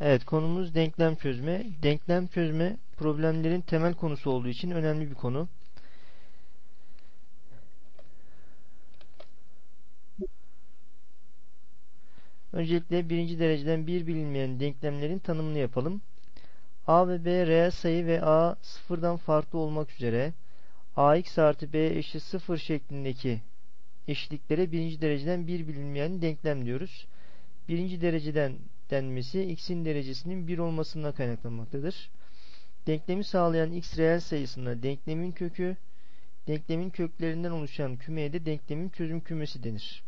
Evet konumuz denklem çözme. Denklem çözme problemlerin temel konusu olduğu için önemli bir konu. Öncelikle birinci dereceden bir bilinmeyen denklemlerin tanımını yapalım. a ve b reel sayı ve a sıfırdan farklı olmak üzere ax artı b eşit sıfır şeklindeki eşitliklere birinci dereceden bir bilinmeyen denklem diyoruz. Birinci dereceden denmesi x'in derecesinin 1 olmasından kaynaklanmaktadır. Denklemi sağlayan x reel sayısına denklemin kökü, denklemin köklerinden oluşan kümeye de denklemin çözüm kümesi denir.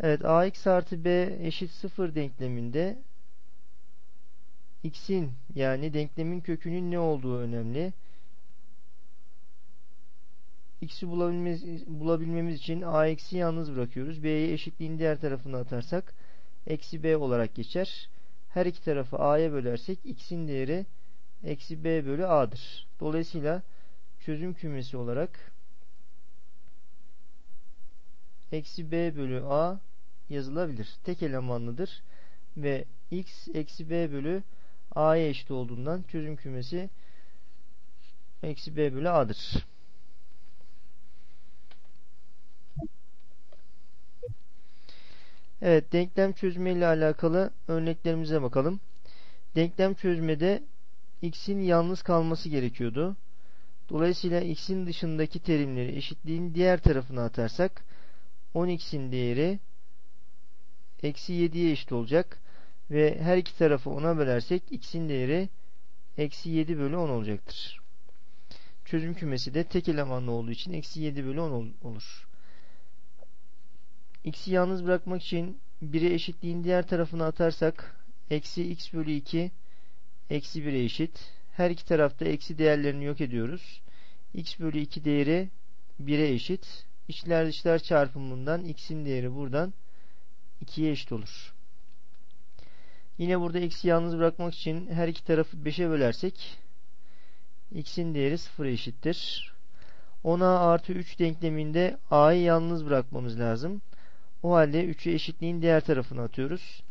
Evet ax artı b eşit 0 denkleminde x'in yani denklemin kökünün ne olduğu önemli. x'i bulabilmemiz, bulabilmemiz için ax'i yalnız bırakıyoruz. b'yi eşitliğin diğer tarafına atarsak eksi b olarak geçer. Her iki tarafı a'ya bölersek x'in değeri eksi b bölü a'dır. Dolayısıyla çözüm kümesi olarak eksi b bölü a yazılabilir. Tek elemanlıdır ve x eksi b bölü a'ya eşit olduğundan çözüm kümesi eksi b bölü a'dır. Evet, denklem çözme ile alakalı örneklerimize bakalım. Denklem çözmede x'in yalnız kalması gerekiyordu. Dolayısıyla x'in dışındaki terimleri eşitliğin diğer tarafına atarsak 10x'in değeri eksi 7'ye eşit olacak. Ve her iki tarafı 10'a bölersek x'in değeri eksi 7 bölü 10 olacaktır. Çözüm kümesi de tek elemanlı olduğu için eksi 7 bölü 10 olur. X'i yalnız bırakmak için 1'e eşitliğin diğer tarafına atarsak eksi x bölü 2 eksi 1'e eşit. Her iki tarafta eksi değerlerini yok ediyoruz. x bölü 2 değeri 1'e eşit. İçler dışlar çarpımından x'in değeri buradan 2'ye eşit olur. Yine burada x'i yalnız bırakmak için her iki tarafı 5'e bölersek x'in değeri 0'a eşittir. 10a artı 3 denkleminde a'yı yalnız bırakmamız lazım. O halde 3'ü eşitliğin diğer tarafına atıyoruz.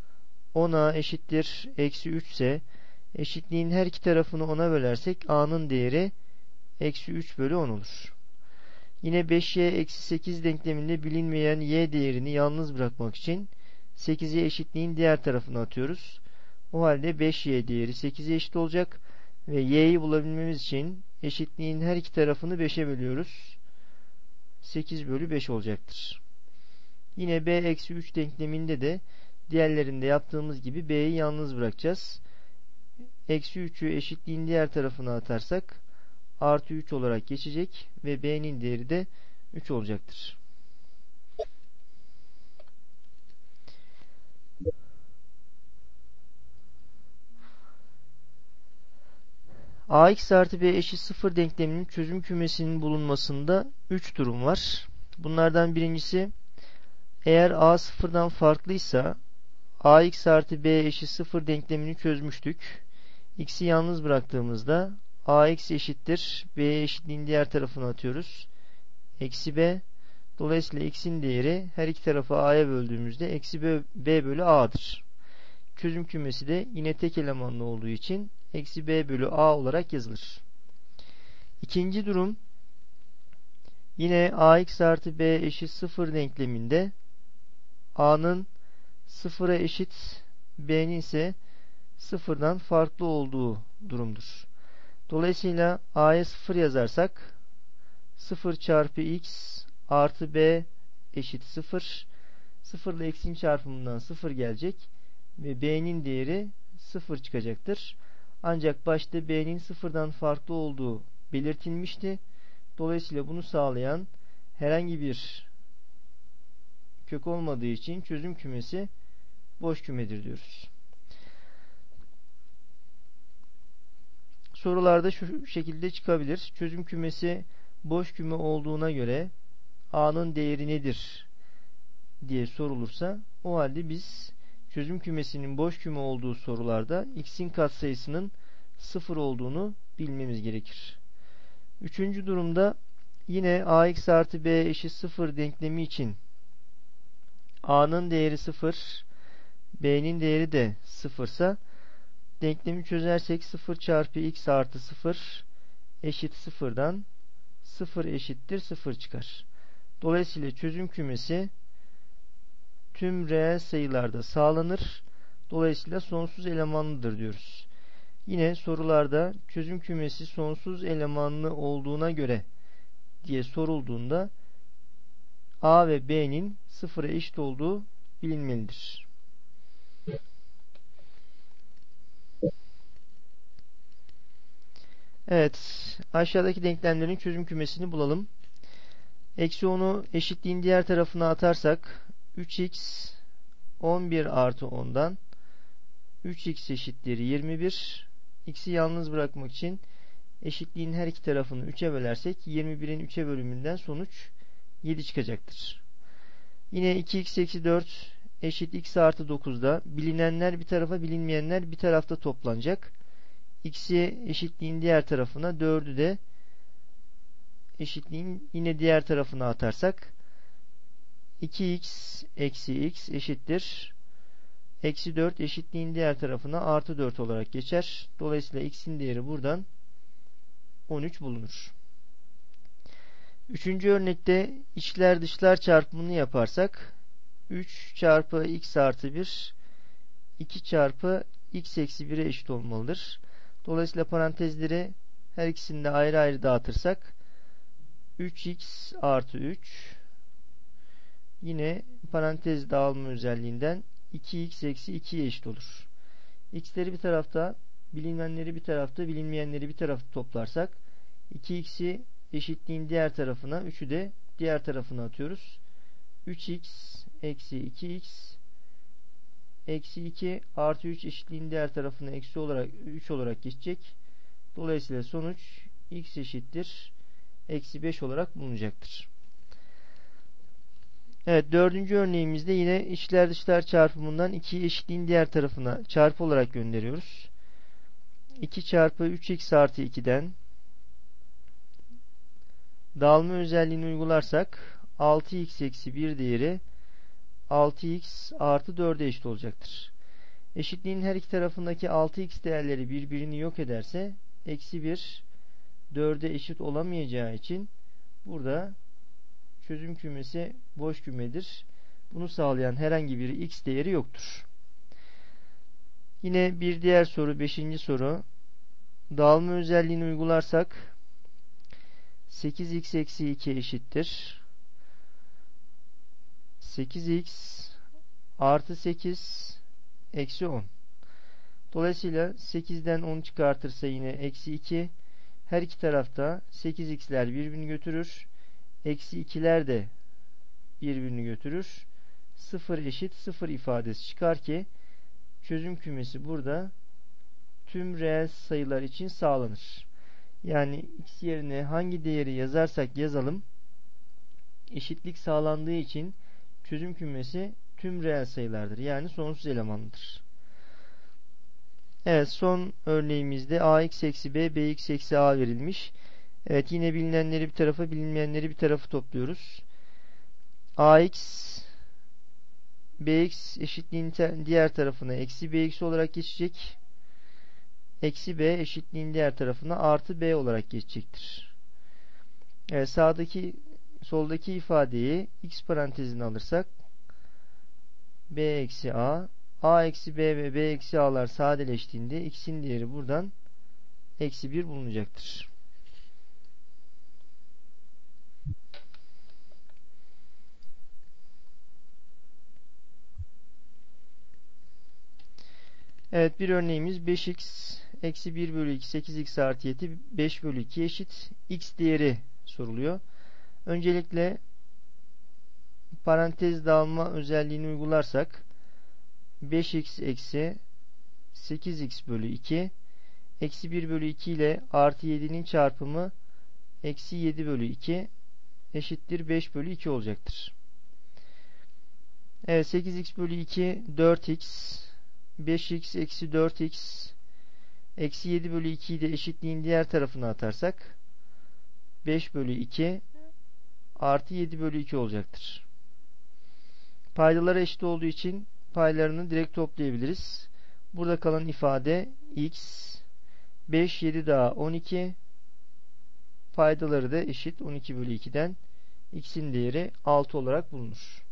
10a eşittir eksi 3 ise eşitliğin her iki tarafını 10'a bölersek a'nın değeri eksi 3 bölü 10 olur. Yine 5y eksi 8 denkleminde bilinmeyen y değerini yalnız bırakmak için 8'i eşitliğin diğer tarafına atıyoruz. O halde 5y değeri 8'e eşit olacak ve y'yi bulabilmemiz için eşitliğin her iki tarafını 5'e bölüyoruz. 8 bölü 5 olacaktır. Yine b eksi 3 denkleminde de diğerlerinde yaptığımız gibi b'yi yalnız bırakacağız. Eksi 3'ü eşitliğin diğer tarafına atarsak artı 3 olarak geçecek ve b'nin değeri de 3 olacaktır. ax artı b eşit 0 denkleminin çözüm kümesinin bulunmasında 3 durum var. Bunlardan birincisi eğer a sıfırdan farklıysa ax artı b eşit 0 denklemini çözmüştük. x'i yalnız bıraktığımızda ax eşittir b eşitliğin diğer tarafına atıyoruz. Eksi b Dolayısıyla x'in değeri her iki tarafı a'ya böldüğümüzde eksi b, b bölü a'dır. Çözüm kümesi de yine tek elemanlı olduğu için eksi b bölü a olarak yazılır. İkinci durum yine ax artı b eşit 0 denkleminde a'nın sıfıra eşit b'nin ise sıfırdan farklı olduğu durumdur. Dolayısıyla a'ya sıfır yazarsak 0 çarpı x artı b eşit 0. 0 ile x'in çarpımından 0 gelecek ve b'nin değeri 0 çıkacaktır. Ancak başta b'nin sıfırdan farklı olduğu belirtilmişti. Dolayısıyla bunu sağlayan herhangi bir kök olmadığı için çözüm kümesi boş kümedir diyoruz. Sorularda şu şekilde çıkabilir. Çözüm kümesi boş küme olduğuna göre A'nın değeri nedir diye sorulursa o halde biz çözüm kümesinin boş küme olduğu sorularda x'in katsayısının sıfır olduğunu bilmemiz gerekir. Üçüncü durumda yine ax artı b eşit sıfır denklemi için a'nın değeri sıfır, b'nin değeri de 0 ise denklemi çözersek 0 çarpı x artı 0 eşit 0'dan 0 eşittir 0 çıkar. Dolayısıyla çözüm kümesi tüm reel sayılarda sağlanır. Dolayısıyla sonsuz elemanlıdır diyoruz. Yine sorularda çözüm kümesi sonsuz elemanlı olduğuna göre diye sorulduğunda A ve B'nin sıfıra eşit olduğu bilinmelidir. Evet, aşağıdaki denklemlerin çözüm kümesini bulalım. Eksi 10'u eşitliğin diğer tarafına atarsak 3x 11 artı 10'dan 3x eşittir 21 x'i yalnız bırakmak için eşitliğin her iki tarafını 3'e bölersek 21'in 3'e bölümünden sonuç 7 çıkacaktır. Yine 2x eksi 4 eşit x artı 9'da bilinenler bir tarafa bilinmeyenler bir tarafta toplanacak. x'i eşitliğin diğer tarafına 4'ü de eşitliğin yine diğer tarafına atarsak 2x eksi x eşittir. Eksi 4 eşitliğin diğer tarafına artı 4 olarak geçer. Dolayısıyla x'in değeri buradan 13 bulunur. Üçüncü örnekte içler dışlar çarpımını yaparsak 3 çarpı x artı 1 2 çarpı x eksi 1'e eşit olmalıdır. Dolayısıyla parantezleri her ikisini de ayrı ayrı dağıtırsak 3x artı 3 yine parantez dağılma özelliğinden 2x eksi 2'ye eşit olur. x'leri bir tarafta bilinenleri bir tarafta bilinmeyenleri bir tarafta toplarsak 2x'i eşitliğin diğer tarafına 3'ü de diğer tarafına atıyoruz. 3x eksi 2x eksi 2 artı 3 eşitliğin diğer tarafına eksi olarak 3 olarak geçecek. Dolayısıyla sonuç x eşittir eksi 5 olarak bulunacaktır. Evet dördüncü örneğimizde yine içler dışlar çarpımından 2'yi eşitliğin diğer tarafına çarpı olarak gönderiyoruz. 2 çarpı 3x artı 2'den dağılma özelliğini uygularsak 6x eksi 1 değeri 6x artı 4'e eşit olacaktır. Eşitliğin her iki tarafındaki 6x değerleri birbirini yok ederse eksi 1 4'e eşit olamayacağı için burada çözüm kümesi boş kümedir. Bunu sağlayan herhangi bir x değeri yoktur. Yine bir diğer soru, beşinci soru. Dağılma özelliğini uygularsak 8x eksi 2 eşittir. 8x artı 8 eksi 10. Dolayısıyla 8'den 10 çıkartırsa yine eksi 2. Her iki tarafta 8x'ler birbirini götürür. Eksi 2'ler de birbirini götürür. 0 eşit 0 ifadesi çıkar ki çözüm kümesi burada tüm reel sayılar için sağlanır. Yani x yerine hangi değeri yazarsak yazalım eşitlik sağlandığı için çözüm kümesi tüm reel sayılardır. Yani sonsuz elemanlıdır. Evet son örneğimizde ax eksi b bx eksi a verilmiş. Evet yine bilinenleri bir tarafa bilinmeyenleri bir tarafa topluyoruz. ax bx eşitliğin diğer tarafına eksi bx olarak geçecek. Eksi b eşitliğin diğer tarafına artı b olarak geçecektir. Evet sağdaki soldaki ifadeyi x parantezine alırsak b eksi a a eksi b ve b eksi a'lar sadeleştiğinde x'in değeri buradan eksi 1 bulunacaktır. Evet bir örneğimiz 5x eksi 1 bölü 2 8x artı 7 5 bölü 2 eşit x değeri soruluyor. Öncelikle parantez dağılma özelliğini uygularsak 5x eksi 8x bölü 2 eksi 1 bölü 2 ile artı 7'nin çarpımı eksi 7 bölü 2 eşittir 5 bölü 2 olacaktır. Evet 8x bölü 2 4x 5x eksi 4x eksi 7 bölü 2'yi de eşitliğin diğer tarafına atarsak 5 bölü 2 artı 7 bölü 2 olacaktır. Paydalar eşit olduğu için paylarını direkt toplayabiliriz. Burada kalan ifade x 5 7 daha 12 paydaları da eşit 12 bölü 2'den x'in değeri 6 olarak bulunur.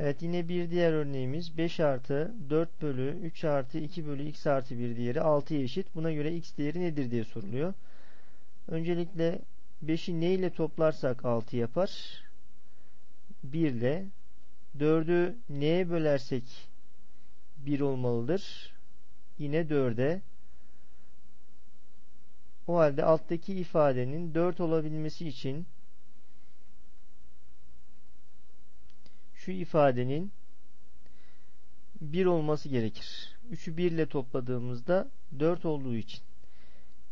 Evet yine bir diğer örneğimiz 5 artı 4 bölü 3 artı 2 bölü x artı 1 diğeri 6'ya eşit. Buna göre x değeri nedir diye soruluyor. Öncelikle 5'i ne ile toplarsak 6 yapar? 1 ile 4'ü neye bölersek 1 olmalıdır? Yine 4'e. O halde alttaki ifadenin 4 olabilmesi için şu ifadenin 1 olması gerekir. 3'ü 1 ile topladığımızda 4 olduğu için.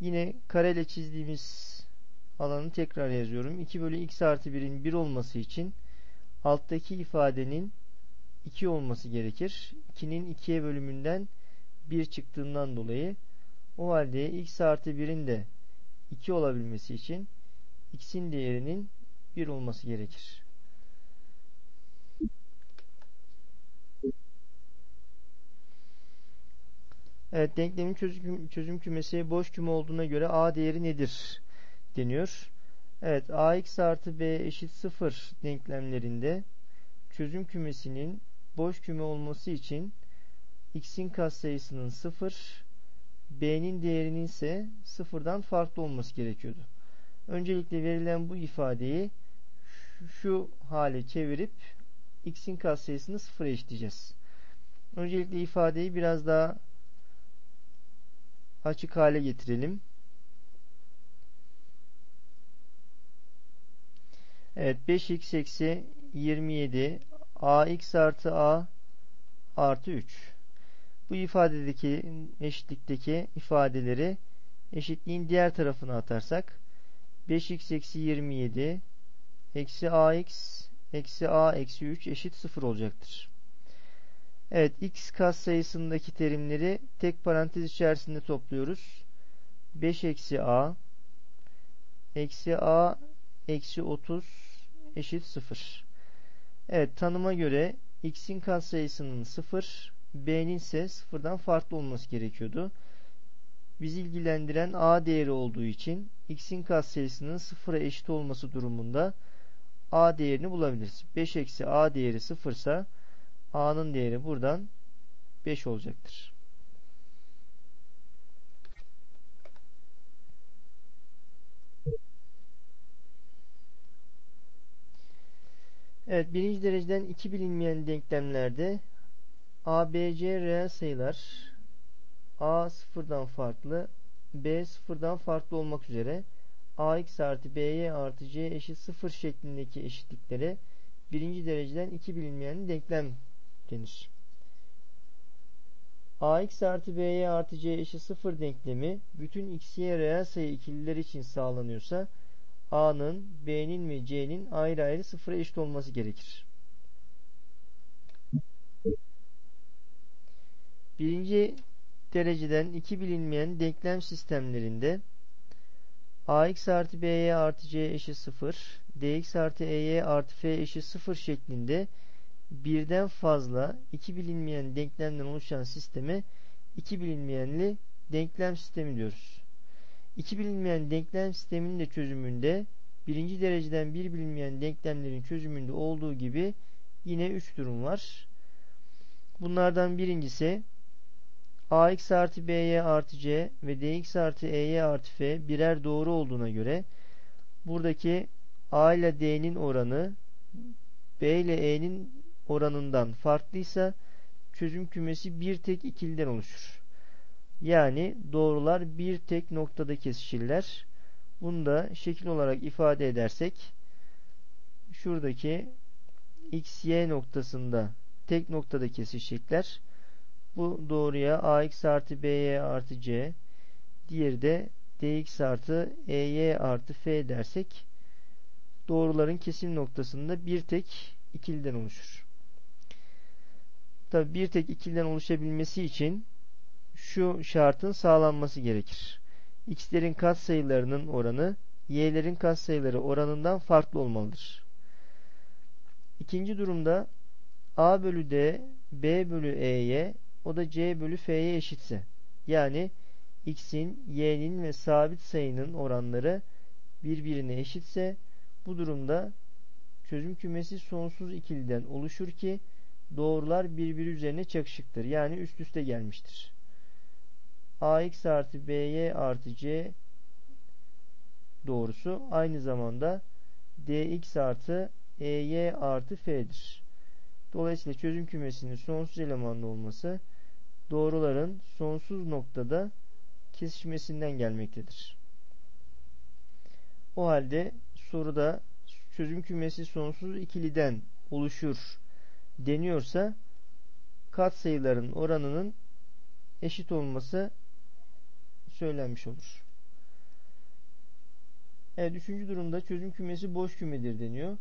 Yine kareyle çizdiğimiz alanı tekrar yazıyorum. 2 bölü x artı 1'in 1 olması için alttaki ifadenin 2 olması gerekir. 2'nin 2'ye bölümünden 1 çıktığından dolayı o halde x artı 1'in de 2 olabilmesi için x'in değerinin 1 olması gerekir. Evet denklemin çözüm, çözüm kümesi boş küme olduğuna göre a değeri nedir deniyor. Evet ax artı b eşit 0 denklemlerinde çözüm kümesinin boş küme olması için x'in katsayısının 0 b'nin değerinin ise 0'dan farklı olması gerekiyordu. Öncelikle verilen bu ifadeyi şu hale çevirip x'in katsayısını 0'a eşitleyeceğiz. Öncelikle ifadeyi biraz daha açık hale getirelim. Evet 5x eksi 27 ax artı a artı 3. Bu ifadedeki eşitlikteki ifadeleri eşitliğin diğer tarafına atarsak 5x eksi 27 eksi ax eksi a eksi 3 eşit 0 olacaktır. Evet x katsayısındaki terimleri tek parantez içerisinde topluyoruz. 5 eksi a eksi a eksi 30 eşit 0. Evet tanıma göre x'in katsayısının 0 b'nin ise 0'dan farklı olması gerekiyordu. Biz ilgilendiren a değeri olduğu için x'in katsayısının 0'a eşit olması durumunda a değerini bulabiliriz. 5 eksi a değeri 0 ise a'nın değeri buradan 5 olacaktır. Evet birinci dereceden iki bilinmeyen denklemlerde a, b, c reel sayılar a sıfırdan farklı b sıfırdan farklı olmak üzere ax artı by artı c eşit sıfır şeklindeki eşitliklere birinci dereceden iki bilinmeyen denklem denir. ax artı by artı c eşit sıfır denklemi bütün x, y reel sayı ikililer için sağlanıyorsa a'nın, b'nin ve c'nin ayrı ayrı sıfıra eşit olması gerekir. Birinci dereceden iki bilinmeyen denklem sistemlerinde ax artı by artı c eşit 0, dx artı ey artı f eşit 0 şeklinde birden fazla iki bilinmeyen denklemden oluşan sisteme iki bilinmeyenli denklem sistemi diyoruz. İki bilinmeyen denklem sisteminin de çözümünde birinci dereceden bir bilinmeyen denklemlerin çözümünde olduğu gibi yine üç durum var. Bunlardan birincisi ax artı by artı c ve dx artı ey artı f birer doğru olduğuna göre buradaki a ile d'nin oranı b ile e'nin oranından farklıysa çözüm kümesi bir tek ikiliden oluşur. Yani doğrular bir tek noktada kesişirler. Bunu da şekil olarak ifade edersek şuradaki x, y noktasında tek noktada kesişecekler. Bu doğruya ax artı by artı c diğeri de dx artı ey artı f dersek doğruların kesim noktasında bir tek ikiliden oluşur. Tabi bir tek ikiliden oluşabilmesi için şu şartın sağlanması gerekir. x'lerin katsayılarının oranı y'lerin katsayıları oranından farklı olmalıdır. İkinci durumda a bölü d b bölü e'ye o da c bölü f'ye eşitse yani x'in, y'nin ve sabit sayının oranları birbirine eşitse bu durumda çözüm kümesi sonsuz ikiliden oluşur ki doğrular birbiri üzerine çakışıktır. Yani üst üste gelmiştir. ax artı by artı c doğrusu aynı zamanda dx artı ey artı f'dir. Dolayısıyla çözüm kümesinin sonsuz elemanlı olması doğruların sonsuz noktada kesişmesinden gelmektedir. O halde soruda çözüm kümesi sonsuz ikiliden oluşur deniyorsa katsayıların oranının eşit olması söylenmiş olur. Evet, üçüncü durumda çözüm kümesi boş kümedir deniyor.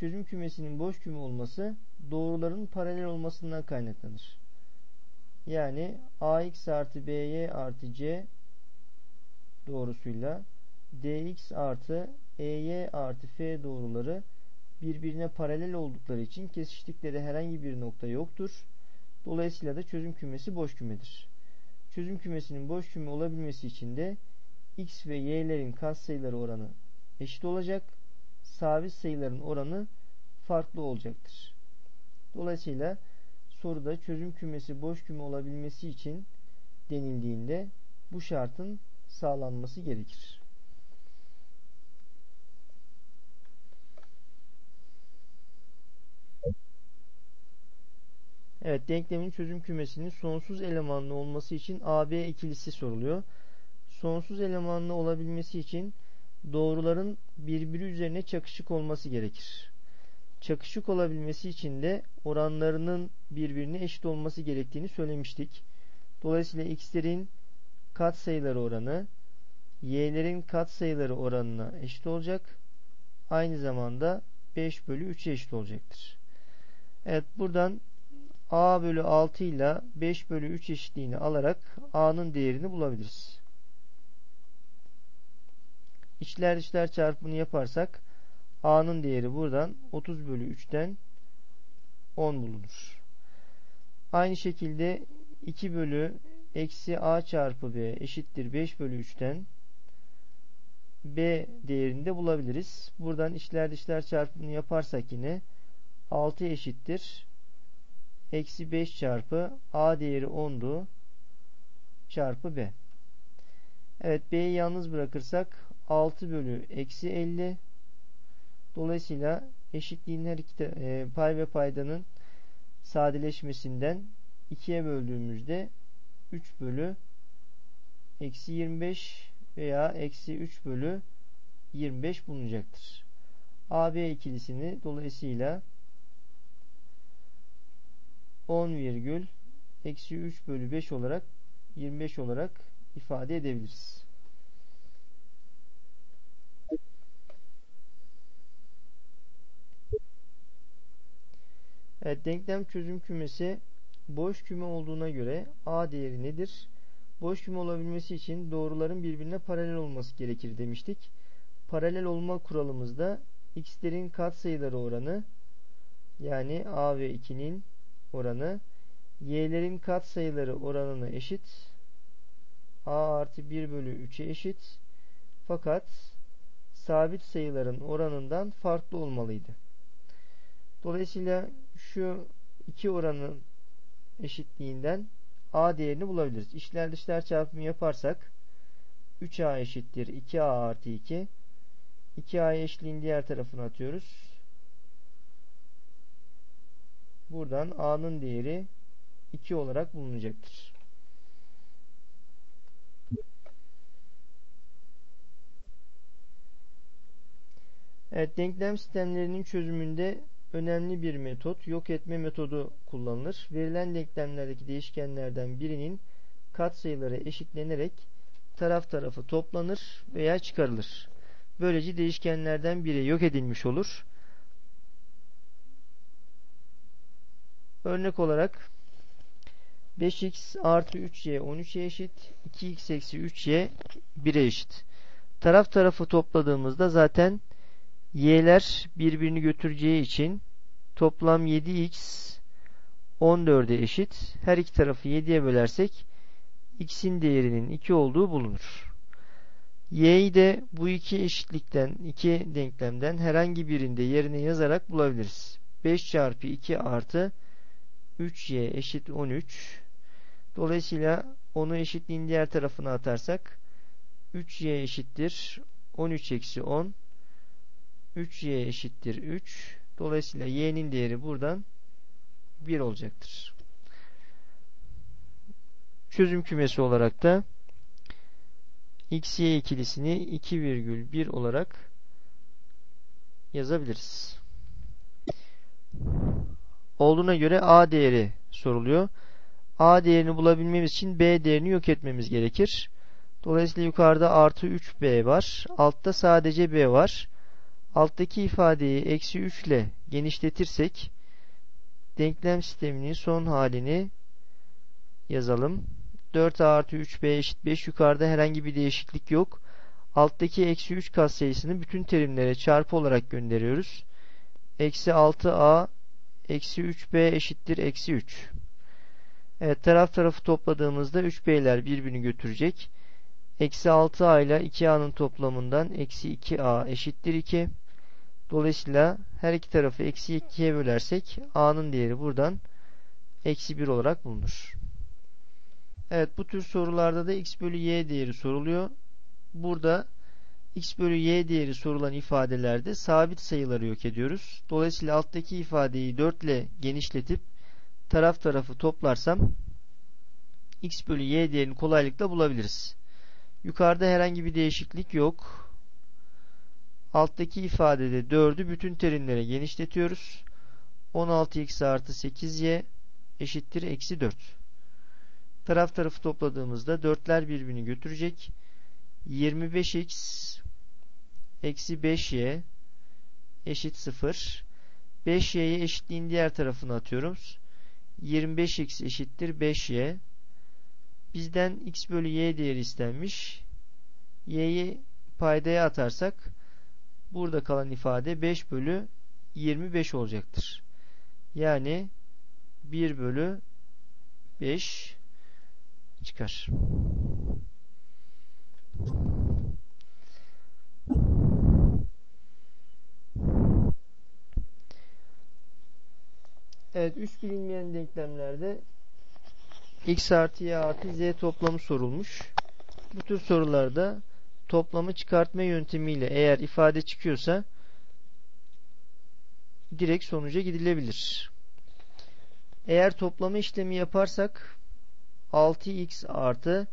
Çözüm kümesinin boş küme olması doğruların paralel olmasından kaynaklanır. Yani ax artı by artı c doğrusuyla dx artı ey artı f doğruları birbirine paralel oldukları için kesiştikleri herhangi bir nokta yoktur. Dolayısıyla da çözüm kümesi boş kümedir. Çözüm kümesinin boş küme olabilmesi için de x ve y'lerin katsayıları oranı eşit olacak. Sabit sayıların oranı farklı olacaktır. Dolayısıyla soruda çözüm kümesi boş küme olabilmesi için denildiğinde bu şartın sağlanması gerekir. Evet, denklemin çözüm kümesinin sonsuz elemanlı olması için AB ikilisi soruluyor. Sonsuz elemanlı olabilmesi için doğruların birbiri üzerine çakışık olması gerekir. Çakışık olabilmesi için de oranlarının birbirine eşit olması gerektiğini söylemiştik. Dolayısıyla x'lerin katsayıları oranı y'lerin katsayıları oranına eşit olacak. Aynı zamanda 5 bölü 3'e eşit olacaktır. Evet buradan a bölü 6 ile 5 bölü 3 eşitliğini alarak a'nın değerini bulabiliriz. İçler dışlar çarpımını yaparsak a'nın değeri buradan 30 bölü 3'ten 10 bulunur. Aynı şekilde 2 bölü eksi a çarpı b eşittir 5 bölü 3'ten b değerini de bulabiliriz. Buradan içler dışlar çarpımını yaparsak yine 6 eşittir. Eksi 5 çarpı a değeri 10'du. Çarpı b. Evet b'yi yalnız bırakırsak 6 bölü eksi 50. Dolayısıyla eşitliğin her iki e, pay ve paydanın sadeleşmesinden 2'ye böldüğümüzde 3 bölü eksi 25 veya eksi 3 bölü 25 bulunacaktır. AB ikilisini dolayısıyla 10 virgül eksi 3 bölü 5 olarak 25 olarak ifade edebiliriz. Evet, denklem çözüm kümesi boş küme olduğuna göre A değeri nedir? Boş küme olabilmesi için doğruların birbirine paralel olması gerekir demiştik. Paralel olma kuralımızda x'lerin katsayıları oranı yani a ve 2'nin oranı y'lerin katsayıları oranına eşit. a artı 1 bölü 3'e eşit. Fakat sabit sayıların oranından farklı olmalıydı. Dolayısıyla şu iki oranın eşitliğinden a değerini bulabiliriz. İşler dışlar çarpımı yaparsak 3a eşittir 2a artı 2 2a'yı eşliğin diğer tarafına atıyoruz. Buradan a'nın değeri 2 olarak bulunacaktır. Evet, denklem sistemlerinin çözümünde önemli bir metot yok etme metodu kullanılır. Verilen denklemlerdeki değişkenlerden birinin katsayıları eşitlenerek taraf tarafı toplanır veya çıkarılır. Böylece değişkenlerden biri yok edilmiş olur. Örnek olarak 5x artı 3y 13'e eşit 2x eksi 3y 1'e eşit. Taraf tarafı topladığımızda zaten y'ler birbirini götüreceği için toplam 7x 14'e eşit. Her iki tarafı 7'ye bölersek x'in değerinin 2 olduğu bulunur. y'yi de bu iki eşitlikten, iki denklemden herhangi birinde yerine yazarak bulabiliriz. 5 çarpı 2 artı 3y eşit 13. Dolayısıyla onu eşitliğin diğer tarafına atarsak 3y eşittir 13 eksi 10 3y eşittir 3 Dolayısıyla y'nin değeri buradan 1 olacaktır. Çözüm kümesi olarak da x, y ikilisini 2,1 olarak yazabiliriz. Olduğuna göre a değeri soruluyor. a değerini bulabilmemiz için b değerini yok etmemiz gerekir. Dolayısıyla yukarıda artı 3b var. Altta sadece b var. Alttaki ifadeyi eksi 3 ile genişletirsek denklem sisteminin son halini yazalım. 4a artı 3b eşit 5 yukarıda herhangi bir değişiklik yok. Alttaki eksi 3 katsayısını bütün terimlere çarpı olarak gönderiyoruz. Eksi 6a eksi 3b eşittir eksi 3. Evet taraf tarafı topladığımızda 3b'ler birbirini götürecek. Eksi 6a ile 2a'nın toplamından eksi 2a eşittir 2. Dolayısıyla her iki tarafı eksi 2'ye bölersek a'nın değeri buradan eksi 1 olarak bulunur. Evet bu tür sorularda da x bölü y değeri soruluyor. Burada x bölü y değeri sorulan ifadelerde sabit sayıları yok ediyoruz. Dolayısıyla alttaki ifadeyi 4 ile genişletip taraf tarafı toplarsam x bölü y değerini kolaylıkla bulabiliriz. Yukarıda herhangi bir değişiklik yok. Alttaki ifadede 4'ü bütün terimlere genişletiyoruz. 16x artı 8y eşittir eksi 4. Taraf tarafı topladığımızda 4'ler birbirini götürecek. 25x eksi 5y eşit 0. 5y'yi eşitliğin diğer tarafına atıyoruz. 25x eşittir 5y. Bizden x bölü y değeri istenmiş. y'yi paydaya atarsak burada kalan ifade 5 bölü 25 olacaktır. Yani 1 bölü 5 çıkar. Evet, üç bilinmeyen denklemlerde x artı y artı z toplamı sorulmuş. Bu tür sorularda toplamı çıkartma yöntemiyle eğer ifade çıkıyorsa direkt sonuca gidilebilir. Eğer toplama işlemi yaparsak 6x artı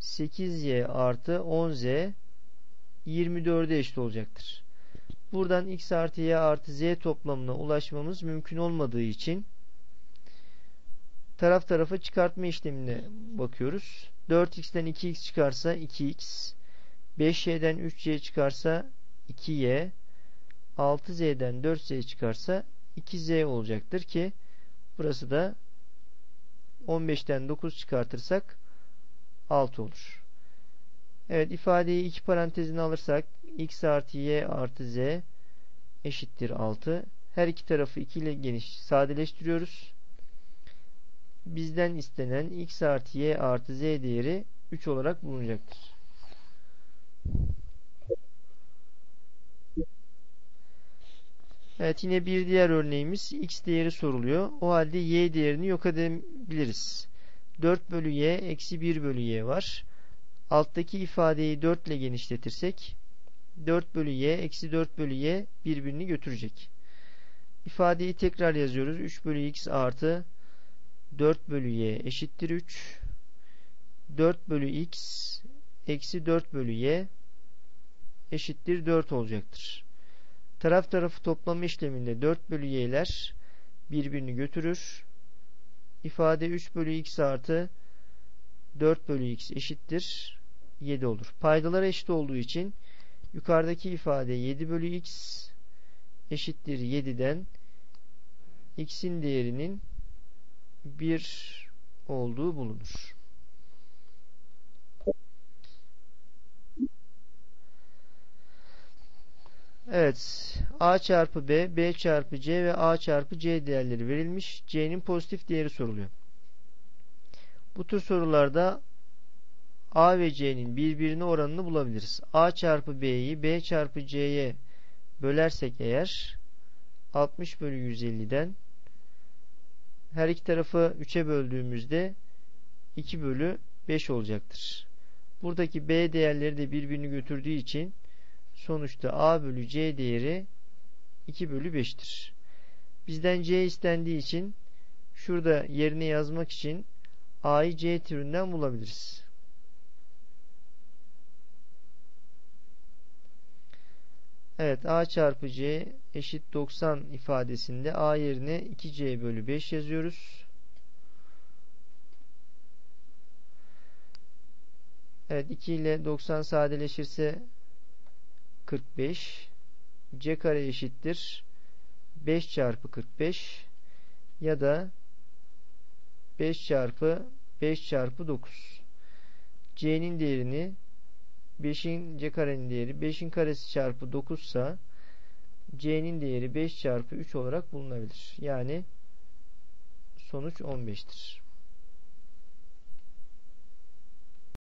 8y artı 10z 24'e eşit olacaktır. Buradan x artı y artı z toplamına ulaşmamız mümkün olmadığı için taraf tarafa çıkartma işlemine bakıyoruz. 4x'ten 2x çıkarsa 2x 5y'den 3y çıkarsa 2y 6z'den 4z çıkarsa 2z olacaktır ki burası da 15'ten 9 çıkartırsak 6 olur. Evet ifadeyi iki parantezine alırsak x artı y artı z eşittir 6. Her iki tarafı 2 ile geniş sadeleştiriyoruz. Bizden istenen x artı y artı z değeri 3 olarak bulunacaktır. Evet yine bir diğer örneğimiz x değeri soruluyor. O halde y değerini yok edebiliriz. 4 bölü y eksi 1 bölü y var. Alttaki ifadeyi 4 ile genişletirsek 4 bölü y eksi 4 bölü y birbirini götürecek. İfadeyi tekrar yazıyoruz. 3 bölü x artı 4 bölü y eşittir 3. 4 bölü x eksi 4 bölü y eşittir 4 olacaktır. Taraf tarafı toplama işleminde 4 bölü y'ler birbirini götürür. İfade 3 bölü x artı 4 bölü x eşittir 7 olur. Paydalar eşit olduğu için yukarıdaki ifade 7 bölü x eşittir 7'den x'in değerinin 1 olduğu bulunur. Evet. A çarpı B, B çarpı C ve A çarpı C değerleri verilmiş. C'nin pozitif değeri soruluyor. Bu tür sorularda A ve C'nin birbirine oranını bulabiliriz. A çarpı B'yi B çarpı C'ye bölersek eğer 60 bölü 150'den her iki tarafı 3'e böldüğümüzde 2 bölü 5 olacaktır. Buradaki B değerleri de birbirini götürdüğü için sonuçta A bölü C değeri 2 bölü 5'tir. Bizden C istendiği için şurada yerine yazmak için A'yı C türünden bulabiliriz. Evet A çarpı C eşit 90 ifadesinde A yerine 2C bölü 5 yazıyoruz. Evet 2 ile 90 sadeleşirse 45 C kare eşittir 5 çarpı 45 ya da 5 çarpı 5 çarpı 9 C'nin değerini 5'in C karenin değeri 5'in karesi çarpı 9 ise C'nin değeri 5 çarpı 3 olarak bulunabilir. Yani sonuç 15'tir.